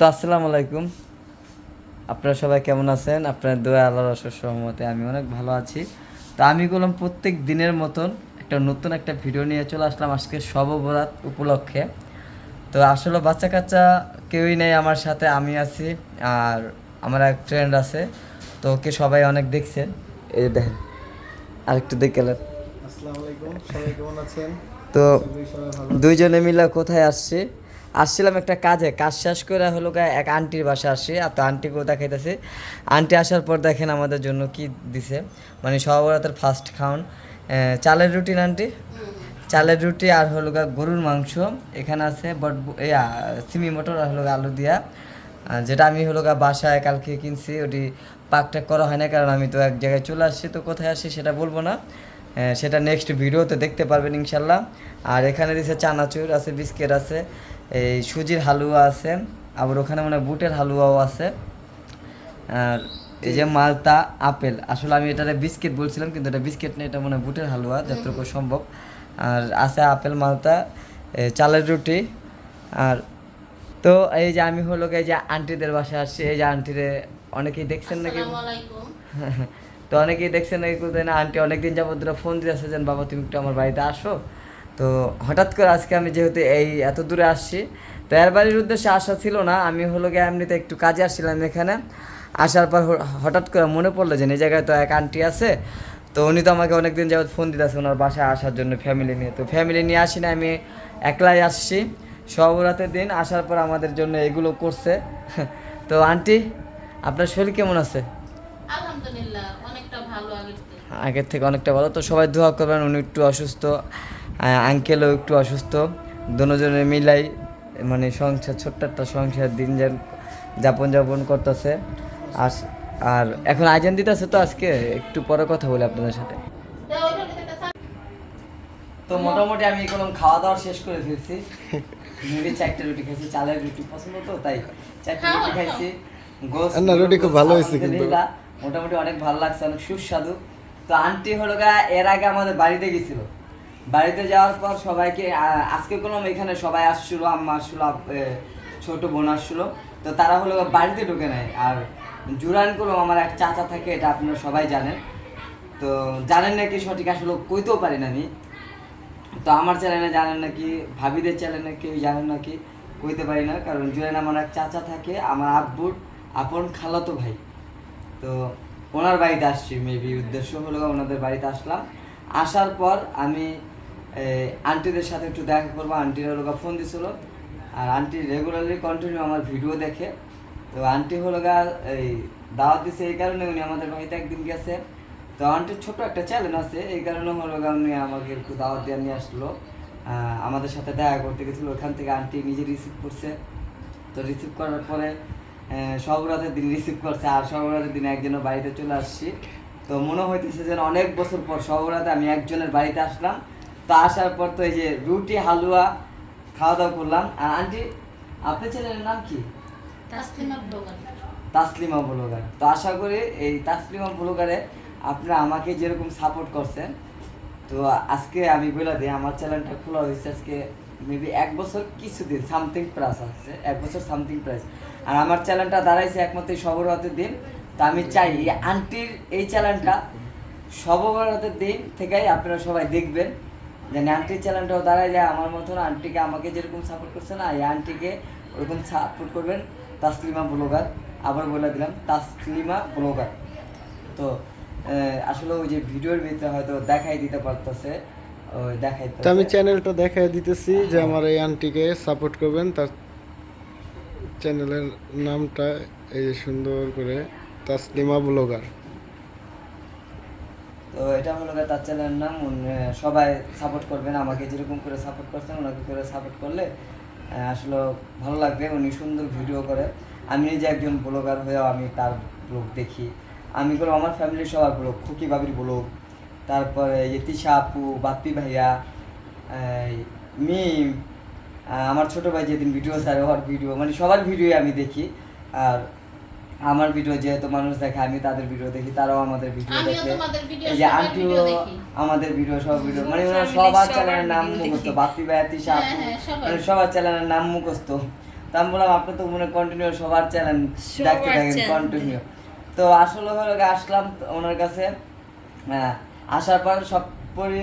তো আসসালামু আলাইকুম। আপনারা সবাই কেমন আছেন? আপনার দোয়া আল্লাহর অশেষ সহমতে আমি অনেক ভালো আছি। তো আমি বললাম প্রত্যেক দিনের মতন একটা নতুন একটা ভিডিও নিয়ে চলে আসলাম আজকে সববরাত উপলক্ষে। তো আসলে বাচ্চা কাচ্চা কেউই নেই আমার সাথে আমি আছি আর আমার এক ফ্রেন্ড আছে। তো ওকে সবাই অনেক দেখছেন এই দেখেন আরেকটু দেখে গেলেন আসসালামু আলাইকুম সবাই কেমন আছেন? তো দুইজনে মিলে কোথায় আসছি? আসছিলাম একটা কাজে, কাজ শেষ করে হলো এক আন্টির বাসা আসছি, আর তো আন্টিকেও দেখাইতেছে। আন্টি আসার পর দেখেন আমাদের জন্য কি দিছে। মানে সবার ফার্স্ট খাওন। চালের রুটি আন্টি? চালের রুটি আর হলো গা গরুর মাংস। এখানে আছে বট ইয়া, সিমি মটর আর হলো আলু দিয়া। যেটা আমি হলো গা বাসায় কালকে কিনছি, ওটি পাকটা করা হয় না কারণ আমি তো এক জায়গায় চলে আসছি, তো কোথায় আসছি সেটা বলব না। সেটা নেক্সট ভিডিওতে দেখতে পারবেন ইনশাল্লাহ। আর এখানে দিছে চানাচুর, আছে বিস্কিট আছে। এই সুজির হালুয়া আছে আবার ওখানে মানে বুটের হালুয়াও আছে। আর এই যে মালতা আপেল আসলে আমি এটারে বিস্কিট বলছিলাম কিন্তু এটা বিস্কিট না এটা মানে বুটের হালুয়া যতটুকু সম্ভব। আর আছে আপেল মালতা চালের রুটি আর তো এই যে আমি হলো এই যে আন্টিদের বাসায় আসছি এই যে আন্টিরে অনেকেই দেখছেন নাকি? তো অনেকেই দেখছেন নাকি না আন্টি অনেকদিন যাবত ফোন দিয়েছে যেন বাবা তুমি একটু আমার বাড়িতে আসো। তো হঠাৎ করে আজকে আমি যেহেতু এই এত দূরে আসছি তো এর বাড়ির উদ্দেশ্যে আসা ছিল না। আমি হলো গিয়ে এমনিতে একটু কাজে আসছিলাম এখানে। আসার পর হঠাৎ করে মনে পড়ল যে এই জায়গায় তো এক আন্টি আছে। তো উনি তো আমাকে অনেকদিন যাবত ফোন দিতেছে ওনার বাসায় আসার জন্য ফ্যামিলি নিয়ে। তো ফ্যামিলি নিয়ে আসি না আমি একলাই আসছি। সবরাতের দিন আসার পর আমাদের জন্য এগুলো করছে। তো আন্টি আপনার শরীর কেমন আছে? আলহামদুলিল্লাহ অনেকটা ভালো আগের থেকে। আগের থেকে অনেকটা ভালো। তো সবাই দোয়া করবেন উনি একটু অসুস্থ। আঙ্কেলও একটু অসুস্থ। দুজনে মিলাই মানে সংসার ছোট্ট একটা সংসার দিন যান যাপন যাপন করতেছে। আর আর এখন আজান দিতেছে তো আজকে একটু পরে কথা বলি আপনাদের সাথে। তো মোটামুটি আমি কোনো খাওয়া দাওয়া শেষ করে ফেলছি। মুড়ি চারটে রুটি খাইছি চালের রুটি পছন্দ তো তাই চারটে রুটি খাইছি। গোস না, রুটি খুব ভালো হয়েছে কিন্তু। মোটামুটি অনেক ভালো লাগছে অনেক সুস্বাদু। তো আন্টি হলো এর আগে আমাদের বাড়িতে গেছিল। বাড়িতে যাওয়ার পর সবাইকে আজকে কোনো এখানে সবাই আসছিল, আম্মা আসছিল ছোট বোন আসছিল। তো তারা হলো বাড়িতে ঢুকে নেয়। আর জুরান কোনো আমার এক চাচা থাকে, এটা আপনারা সবাই জানেন। তো জানেন নাকি সঠিক? আসলে কইতেও পারি না আমি। তো আমার চ্যানেলে জানেন নাকি? ভাবিদের চ্যানেলে কেউ জানেন নাকি? কইতে পারি না, কারণ জুয়েন আমার এক চাচা থাকে, আমার আব্বুর আপন খালাতো ভাই। তো ওনার বাড়িতে আসছি মেবি উদ্দেশ্য হলো ওনাদের বাড়িতে আসলাম। আসার পর আমি আন্টিদের সাথে একটু দেখা করব। আন্টির হলো ফোন দিছিল। আর আন্টি রেগুলারলি কন্টিনিউ আমার ভিডিও দেখে। তো আন্টি হলো গা, এই, দাওয়াত দিছে এই কারণে উনি আমাদের বাড়িতে একদিন গেছে। তো আন্টির ছোট একটা চ্যালেঞ্জ আছে। এই কারণে হলো গা উনি আমাকে একটু দাওয়াত দিয়ে নিয়ে আসলো। আমাদের সাথে দেখা করতে গেছিল। ওখান থেকে আন্টি নিজে রিসিভ করছে। তো রিসিভ করার পরে সব রাতের দিন রিসিভ করছে। আর সব রাতের দিন একজনের বাড়িতে চলে আসছি। তো মনে হইতেছে যেন অনেক বছর পর সব রাতে আমি একজনের বাড়িতে আসলাম। তো আসার পর তো এই যে রুটি হালুয়া খাওয়া দাওয়া করলাম। আর আন্টি আপনার ছেলের নাম কি? তাসলিমা ব্লগার। তো আশা করি এই তাসলিমা ব্লগারে আপনারা আমাকে যেরকম সাপোর্ট করছেন তো আজকে আমি বলে দিই আমার চ্যানেলটা খোলা হয়েছে আজকে মেবি এক বছর কিছুদিন সামথিং প্রাইস আছে এক বছর সামথিং প্রাইস আর আমার চ্যানেলটা দাঁড়াইছে একমাত্র সবরাতের দিন। তো আমি চাই এই আন্টির এই চ্যানেলটা সবরাতের দিন থেকেই আপনারা সবাই দেখবেন। যেন আন্টির চ্যানেলটাও দাঁড়ায় যায়। আমার মতন আন্টিকে আমাকে যেরকম সাপোর্ট করছে না, এই আন্টিকে ওরকম সাপোর্ট করবেন তাসলিমা ব্লগার। আবার বলে দিলাম, তাসলিমা ব্লগার। তো আসলে ওই যে ভিডিওর ভিতরে হয়তো দেখাই দিতে পারতেছে দেখাই তো আমি চ্যানেলটা দেখাই দিতেছি যে আমার এই আন্টিকে সাপোর্ট করবেন, তার চ্যানেলের নামটা এই সুন্দর করে, তাসলিমা ব্লগার। তো এটা হলো তার চ্যানেলের নাম সবাই সাপোর্ট করবেন, আমাকে যেরকম করে সাপোর্ট করছেন, ওনাকে করে সাপোর্ট করলে আসলে ভালো লাগবে, উনি সুন্দর ভিডিও করে। আমি নিজে একজন ব্লগার হয়েও আমি তার ব্লগ দেখি। আমি কোনো, আমার ফ্যামিলির সবার ব্লগ খুকি বাবির ব্লগ তারপরে এই যে তিশা আপু, বাপ্পি ভাইয়া মিম আমার ছোট ভাই যেদিন ভিডিও ছাড়ে, ওর ভিডিও মানে সবার ভিডিও আমি দেখি। আর আমার ভিডিও যেহেতু মানুষ দেখে আমি তাদের ভিডিও দেখি তারাও আমাদের ভিডিও দেখে। এই যে আন্টিও আমাদের ভিডিও সব ভিডিও মানে ওনার সবার সবার চ্যানেলের নাম মুখস্থ দেখি। বাপ্পি ভাইয়া তিশা হ্যাঁ, হ্যাঁ। মানে সবার চ্যানেলের নাম মুখস্থ। তো আমি বললাম আপনি তো মনে কন্টিনিউ সবার চ্যানেল দেখতে থাকেন কন্টিনিউ তো আসলে হলো আসলাম ওনার কাছে। হ্যাঁ, আসার পর সব পরি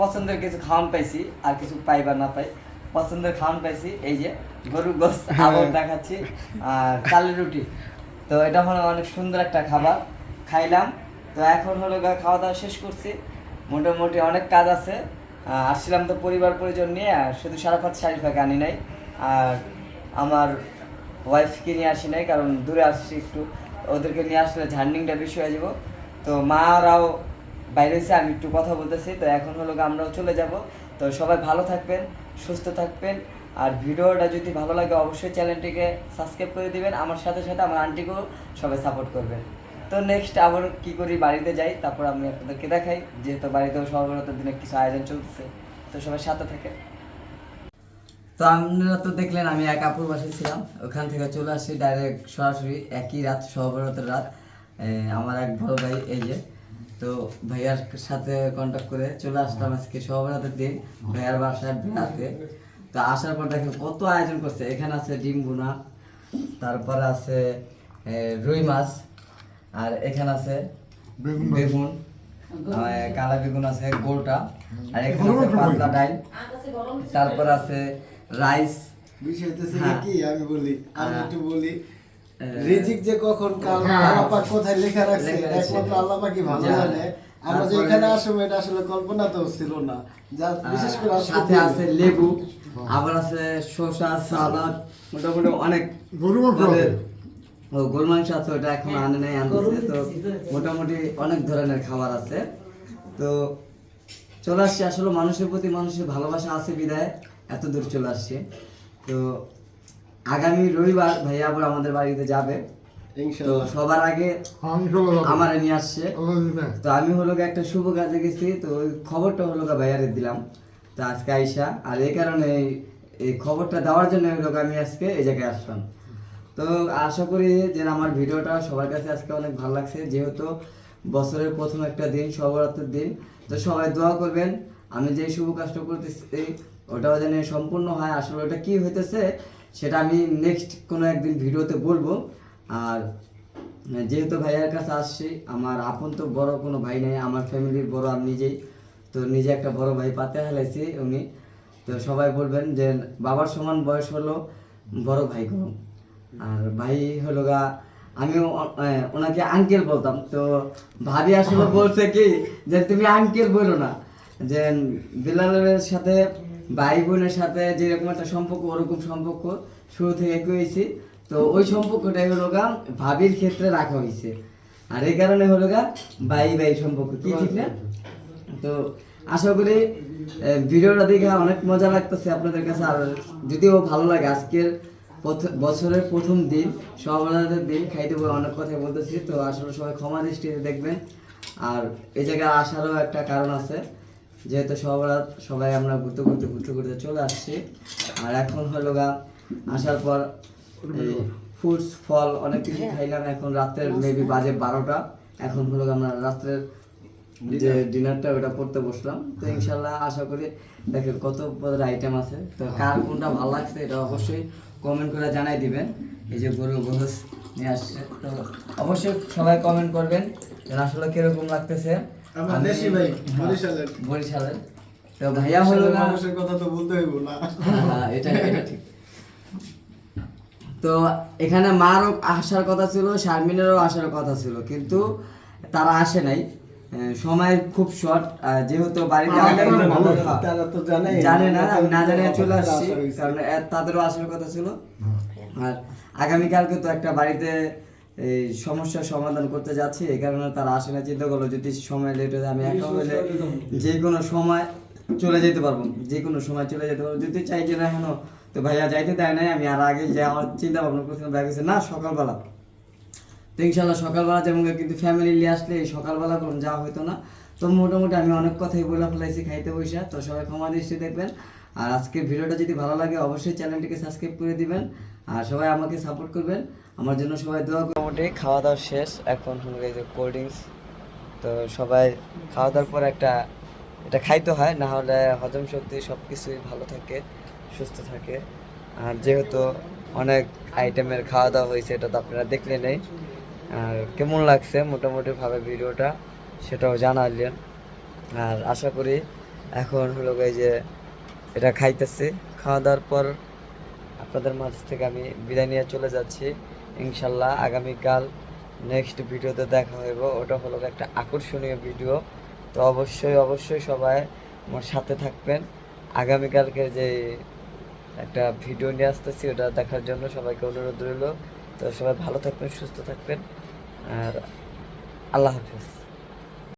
পছন্দের কিছু খাওয়ান পাইছি আর কিছু পাই বা না পাই। পছন্দের খাওয়ান পাইছি এই যে গরুর গোস আবার দেখাচ্ছি আর চালের রুটি। তো এটা হলো অনেক সুন্দর একটা খাবার। খাইলাম। তো এখন হলো খাওয়া দাওয়া শেষ করছি। মোটামুটি অনেক কাজ আছে। আসছিলাম তো পরিবার পরিজন নিয়ে, আর শুধু সারাফাত শারিফাকে আনি নাই। আর আমার ওয়াইফকে নিয়ে আসি নাই, কারণ দূরে আসছি একটু। ওদেরকে নিয়ে আসলে ঝার্নিংটা বেশি হয়ে যাব। তো মারাও বাইরে এসে আমি একটু কথা বলতেছি। তো এখন হলো আমরাও চলে যাব। তো সবাই ভালো থাকবেন, সুস্থ থাকবেন। আর ভিডিওটা যদি ভালো লাগে, অবশ্যই চ্যানেলটিকে সাবস্ক্রাইব করে দিবেন। আমার সাথে সাথে আমার আন্টিকেও সবাই সাপোর্ট করবেন। তো নেক্সট আবার কি করি, বাড়িতে যাই, তারপর আমি আপনাদেরকে দেখাই, যেহেতু বাড়িতেও সর্বরত দিনে কিছু আয়োজন চলতেছে। তো সবাই সাথে থাকে তো আপনারা তো দেখলেন, আমি এক আপুর বাসায় ছিলাম। ওখান থেকে চলে আসি ডাইরেক্ট সরাসরি, একই রাত সহবরতের রাত। আমার এক বড় ভাই, এই যে। তো ভাইয়ার সাথে কন্ট্যাক্ট করে চলে আসলাম আজকে সহবরাতের দিন। ভাইয়ার বাসায় বেড়াতে তো আসার পর দেখেন কত আয়োজন করছে এখানে আছে ডিম ভুনা তারপরে আছে রুই মাছ আর এখানে আছে বেগুন কালা বেগুন আছে গোলটা আর এখানে আছে পাতলা ডাল তারপর আছে রাইস বিষয় হইতেছে হ্যাঁ। কি আমি বলি আমি হ্যাঁ। একটু বলি। রিজিক যে কখন কাল হ্যাঁ। আল্লাহ পাক কোথায় লেখা রাখছে লেখা রাখছে। একমাত্র আল্লাহ পাকই ভালো জানে। আমরা যে তারপরে- এখানে আসব এটা আসলে কল্পনা তো ছিল না। যা বিশেষ করে সাথে আছে লেবু আবার আছে শসা সালাদ মোটামুটি অনেক গরু মাংস আছে। ওটা এখন আনে নাই আনতেছে। তো মোটামুটি অনেক ধরনের খাবার আছে। তো চলে আসছি আসলে মানুষের প্রতি মানুষের ভালোবাসা আছে বিদায় এত দূর চলে আসছে। তো আগামী রবিবার ভাইয়া আবার আমাদের বাড়িতে যাবে। তো সবার আগে হ্যাঁ। আমার নিয়ে আসছে। তো আমি হলো একটা শুভ কাজে গেছি তো ওই খবরটা হলো ভাইয়ারে দিলাম। তো আজকে আইসা আর এই কারণে এই- খবরটা দেওয়ার জন্য হলো আমি আজকে এই জায়গায় আসলাম। তো আশা করি যে আমার ভিডিওটা সবার কাছে আজকে অনেক ভালো লাগছে যেহেতু বছরের প্রথম একটা দিন সবরাত্রের দিন। তো সবাই দোয়া করবেন আমি যে শুভ কাজটা করতেছি ওটাও যেন সম্পূর্ণ হয়। আসলে ওটা কি হইতেছে সেটা আমি নেক্সট কোনো একদিন ভিডিওতে বলব। আর যেহেতু ভাইয়ার কাছে আসছি আমার আপন তো বড় কোনো ভাই নেই আমার ফ্যামিলির বড় আমি নিজেই। তো নিজে একটা বড় ভাই পাতে হালাইছি উনি। তো সবাই বলবেন যে বাবার সমান বয়স হলো বড় ভাই কোনো। আর ভাই হলো গা আমি ওনাকে আঙ্কেল বলতাম। তো ভাবি আসলে বলছে কি যে তুমি আঙ্কেল বলো না। যে বিলালের সাথে ভাই বোনের সাথে যেরকম একটা সম্পর্ক ওরকম সম্পর্ক। শুরু থেকে হয়েছি। তো ওই সম্পর্কটাই হলো গা ভাবির ক্ষেত্রে রাখা হয়েছে। আর এই কারণে হলো গা ভাই ভাই সম্পর্ক, কি ঠিক না? তো আশা করি ভিডিওটা দেখে অনেক মজা লাগতেছে আপনাদের কাছে। আর যদিও ভালো লাগে, আজকের বছরের প্রথম দিন সবার দিন, খাইতে বলে অনেক কথাই বলতেছি, তো আসলে সবাই ক্ষমা দৃষ্টিতে দেখবেন। আর এই জায়গায় আসারও একটা কারণ আছে, যেহেতু সবার সবাই আমরা ঘুরতে ঘুরতে ঘুরতে ঘুরতে চলে আসছি। আর এখন হলো গা, আসার পর ফ্রুটস ফল অনেক কিছু খাইলাম এখন রাত্রের মেবি বাজে বারোটা। এখন হলো আমরা রাত্রের যে ডিনারটা ওটা করতে বসলাম। তো ইনশাল্লাহ আশা করি দেখেন কত পদের আইটেম আছে। তো কার কোনটা ভালো লাগছে এটা অবশ্যই কমেন্ট করে জানাই দিবেন। এই যে গরু গোস নিয়ে আসছে তো অবশ্যই সবাই কমেন্ট করবেন আসলে কীরকম লাগতেছে। হ্যাঁ, বরিশালের। বরিশালের। তো ভাইয়া হলো আসলে না কথা তো বলতে হইব না। হ্যাঁ, এটা এটা ঠিক। তো এখানে মারও আসার কথা ছিল শারমিনেরও আসার কথা ছিল কিন্তু তারা আসে নাই। সময় খুব শর্ট যেহেতু বাড়িতে জানে। জানে না আমি না জানিয়ে চলে আসছি কারণ তাদেরও আসার কথা ছিল। আর আগামীকালকে তো একটা বাড়িতে এই সমস্যার সমাধান করতে যাচ্ছি এই কারণে তারা আসে না চিন্তা করল যদি সময় লেট হয়ে যায় আমি একা হলে যে কোনো সময় চলে যেতে পারব যে কোনো সময় চলে যেতে পারব। যদি চাই যে না কেন তো ভাইয়া যাইতে দেয় নাই, আমি আর আগে যাওয়ার চিন্তা ভাবনা করছিলাম ভাই গেছে না, সকালবেলা। তো ইনশাল্লাহ সকালবেলা যেমন কিন্তু ফ্যামিলি নিয়ে আসলে এই সকালবেলা কোনো যাওয়া হতো না। তো মোটামুটি আমি অনেক কথাই বলে ফেলাইছি খাইতে বসে তো সবাই ক্ষমা দৃষ্টি দেখবেন। আর আজকের ভিডিওটা যদি ভালো লাগে, অবশ্যই চ্যানেলটিকে সাবস্ক্রাইব করে দিবেন। আর সবাই আমাকে সাপোর্ট করবেন। আমার জন্য সবাই দোয়া মোটামুটি খাওয়া দাওয়া শেষ, এখন হলো এই যে কোল্ড ড্রিঙ্কস তো সবাই খাওয়া দাওয়ার পর একটা, এটা খাইতে হয়, না হলে হজম শক্তি সব কিছুই ভালো থাকে। সুস্থ থাকে। আর যেহেতু অনেক আইটেমের খাওয়া দাওয়া হয়েছে, এটা তো আপনারা দেখলে নেই আর কেমন লাগছে মোটামুটিভাবে ভিডিওটা, সেটাও জানালেন। আর আশা করি এখন হলো এই যে এটা খাইতেছি। খাওয়া দাওয়ার পর আপনাদের মাঝ থেকে আমি বিদায় নিয়ে চলে যাচ্ছি। ইনশাল্লাহ আগামীকাল নেক্সট ভিডিওতে দেখা হইব। ওটা হলো একটা আকর্ষণীয় ভিডিও। তো অবশ্যই অবশ্যই সবাই আমার সাথে থাকবেন। আগামীকালকে যে একটা ভিডিও নিয়ে আসতেছি, ওটা দেখার জন্য সবাইকে অনুরোধ রইল। তো সবাই ভালো থাকবেন, সুস্থ থাকবেন। আর আল্লাহ হাফিজ।